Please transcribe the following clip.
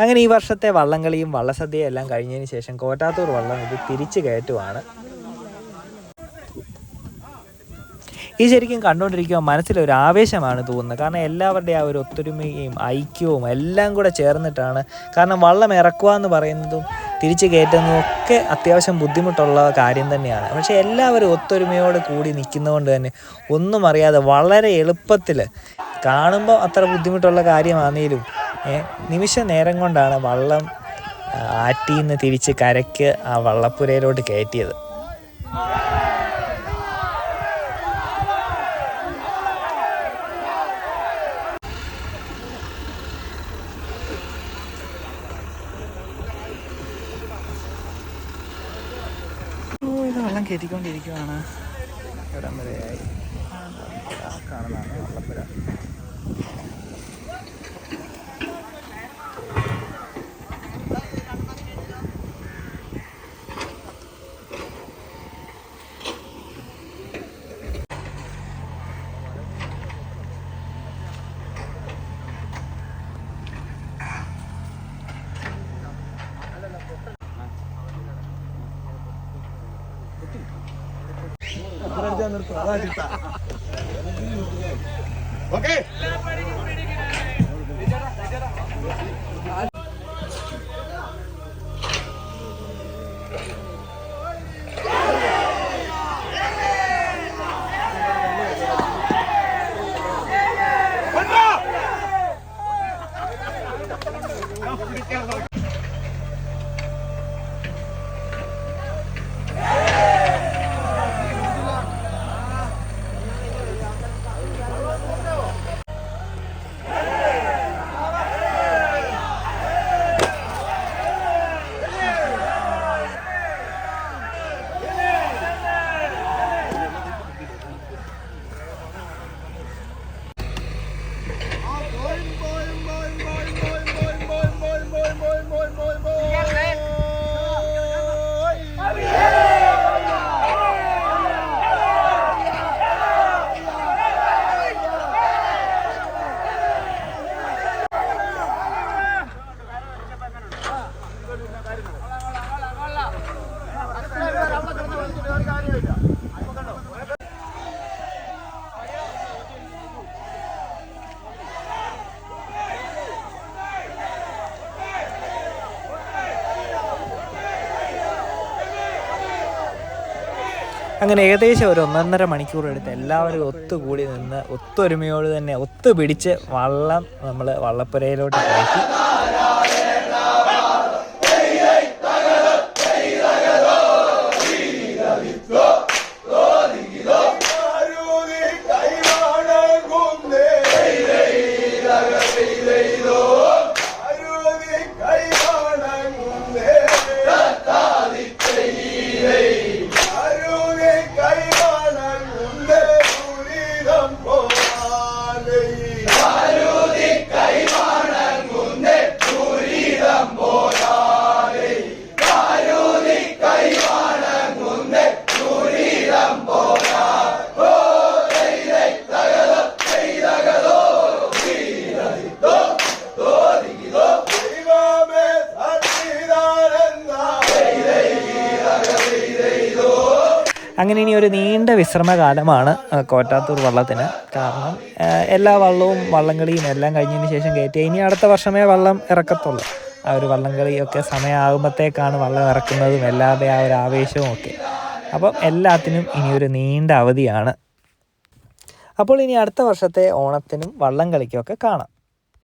അങ്ങനെ ഈ വർഷത്തെ വള്ളംകളിയും വള്ളസദ്യയും എല്ലാം കഴിഞ്ഞതിന് ശേഷം കോറ്റാത്തൂർ വള്ളം ഇത് തിരിച്ചു കയറ്റുവാണ്. ഈ ശരിക്കും കണ്ടുകൊണ്ടിരിക്കുമ്പോൾ മനസ്സിലൊരു ആവേശമാണ് തോന്നുന്നത്. കാരണം എല്ലാവരുടെയും ആ ഒരു ഒത്തൊരുമയും ഐക്യവും എല്ലാം കൂടെ ചേർന്നിട്ടാണ്. കാരണം വള്ളം ഇറക്കുക എന്ന് പറയുന്നതും തിരിച്ചു കയറ്റുന്നതും ഒക്കെ അത്യാവശ്യം ബുദ്ധിമുട്ടുള്ള കാര്യം തന്നെയാണ്. പക്ഷേ എല്ലാവരും ഒത്തൊരുമയോട് കൂടി നിൽക്കുന്നതുകൊണ്ട് തന്നെ ഒന്നും അറിയാതെ വളരെ എളുപ്പത്തിൽ കാണുമ്പോൾ അത്ര ബുദ്ധിമുട്ടുള്ള കാര്യമാണെങ്കിലും നിമിഷ നേരം കൊണ്ടാണ് വള്ളം ആറ്റിൽ നിന്ന് തിരിച്ച് കരയ്ക്ക് ആ വള്ളപ്പുരയിലോട്ട് കയറ്റിയത്. ാണ് കയറ്റിക്കൊണ്ടിരിക്കുവാണ്. ഇവിടം വരെയായി. കാണുന്നതാണ് വള്ളപ്പുര. ഓക്കെ. അങ്ങനെ ഏകദേശം ഒരു ഒന്നൊന്നര മണിക്കൂർ എടുത്ത് എല്ലാവരും ഒത്തുകൂടി നിന്ന് ഒത്തൊരുമയോട് തന്നെ ഒത്തുപിടിച്ച് വള്ളം നമ്മൾ വള്ളപ്പുരയിലോട്ട് കയറ്റി. അങ്ങനെ ഇനി ഒരു നീണ്ട വിശ്രമകാലമാണ് കോറ്റാത്തൂർ വള്ളത്തിന്. കാരണം എല്ലാ വള്ളവും വള്ളംകളിയും എല്ലാം കഴിഞ്ഞതിന് ശേഷം കയറ്റി ഇനി അടുത്ത വർഷമേ വള്ളം ഇറക്കത്തുള്ളൂ. ആ ഒരു വള്ളംകളിയൊക്കെ സമയമാകുമ്പോഴത്തേക്കാണ് വള്ളം ഇറക്കുന്നതും എല്ലാവരുടെ ആ ഒരു ആവേശവും ഒക്കെ. അപ്പം എല്ലാത്തിനും ഇനി ഒരു നീണ്ട അവധിയാണ്. അപ്പോൾ ഇനി അടുത്ത വർഷത്തെ ഓണത്തിനും വള്ളം കളിക്കുമൊക്കെ കാണാം.